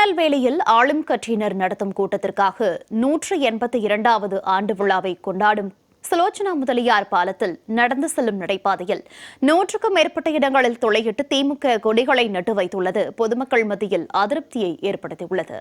திருநெல்வேலியில் ஆளும் கட்சியினர் நடத்தும் கூட்டத்திற்காக நூற்று எண்பத்தி இரண்டாவது ஆண்டு விழாவை கொண்டாடும் சுலோச்சனா முதலியார் பாலத்தில் நடந்து செல்லும் நடைபாதையில் நூற்றுக்கும் மேற்பட்ட இடங்களில் துளையிட்டு திமுக கொடிகளை நட்டு வைத்துள்ளது. பொதுமக்கள் மத்தியில் அதிருப்தியை ஏற்படுத்தியுள்ளது.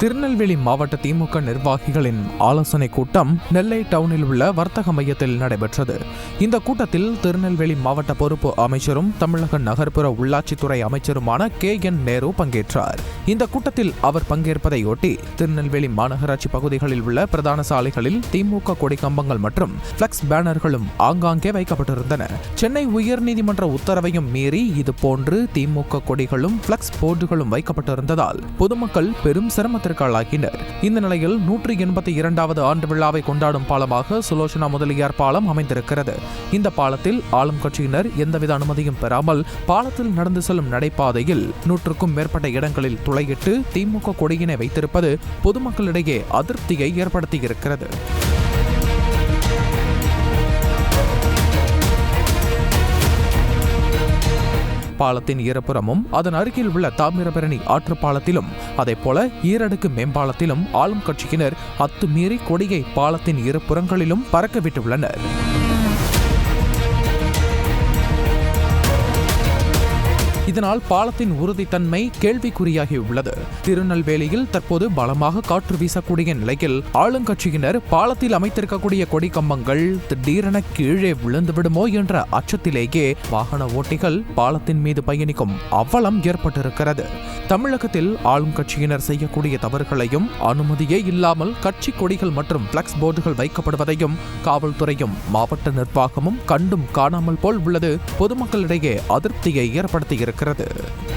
திருநெல்வேலி மாவட்ட திமுக நிர்வாகிகளின் ஆலோசனை கூட்டம் நெல்லை டவுனில் உள்ள வர்த்தக மையத்தில் நடைபெற்றது. இந்த கூட்டத்தில் திருநெல்வேலி மாவட்ட பொறுப்பு அமைச்சரும் தமிழக நகர்ப்புற உள்ளாட்சித்துறை அமைச்சருமான கே. என். நேரு பங்கேற்றார். இந்த கூட்டத்தில் அவர் பங்கேற்பதையொட்டி திருநெல்வேலி மாநகராட்சி பகுதிகளில் உள்ள பிரதான சாலைகளில் திமுக கொடி கம்பங்கள் மற்றும் பிளக்ஸ் பேனர்களும் ஆங்காங்கே வைக்கப்பட்டிருந்தன. சென்னை உயர்நீதிமன்ற உத்தரவையும் மீறி இதுபோன்று திமுக கொடிகளும் பிளக்ஸ் போர்டுகளும் வைக்கப்பட்டிருந்ததால் பொதுமக்கள் பெரும் சிரமத்தை ஆளாகினர் இந்த நிலையில் நூற்றி எண்பத்தி இரண்டாவது ஆண்டு விழாவை கொண்டாடும் பாலமாக சுலோச்சனா முதலியார் பாலம் அமைந்திருக்கிறது. இந்த பாலத்தில் ஆளும் கட்சியினர் எந்தவித அனுமதியும் பெறாமல் பாலத்தில் நடந்து செல்லும் நடைபாதையில் நூற்றுக்கும் மேற்பட்ட இடங்களில் துளையிட்டு திமுக கொடியினை வைத்திருப்பது பொதுமக்களிடையே அதிருப்தியை ஏற்படுத்தியிருக்கிறது. பாலத்தின் இருபுறமும் அதன் அருகில் உள்ள தாமிரபரணி ஆற்று பாலத்திலும் அதேபோல ஈரடுக்கு மேம்பாலத்திலும் ஆளும் கட்சியினர் அத்துமீறி கொடியை பாலத்தின் இருபுறங்களிலும் பறக்க விட்டுள்ளனர் இதனால் பாலத்தின் உறுதித்தன்மை கேள்விக்குறியாகியுள்ளது திருநெல்வேலியில் தற்போது பலமாக காற்று வீசக்கூடிய நிலையில் ஆளுங்கட்சியினர் பாலத்தில் அமைத்திருக்கக்கூடிய கொடி கம்பங்கள் திடீரென கீழே விழுந்துவிடுமோ என்ற அச்சத்திலேயே வாகன ஓட்டிகள் பாலத்தின் மீது பயணிக்கும் அவலம் ஏற்பட்டிருக்கிறது. தமிழகத்தில் ஆளும் கட்சியினர் செய்யக்கூடிய தவறுகளையும் அனுமதியே இல்லாமல் கட்சி கொடிகள் மற்றும் பிளக்ஸ் போர்டுகள் வைக்கப்படுவதையும் காவல்துறையும் மாவட்ட நிர்வாகமும் கண்டும் காணாமல் போல் உள்ளது. பொதுமக்களிடையே அதிருப்தியை ஏற்படுத்தியிருக்கிறது からで。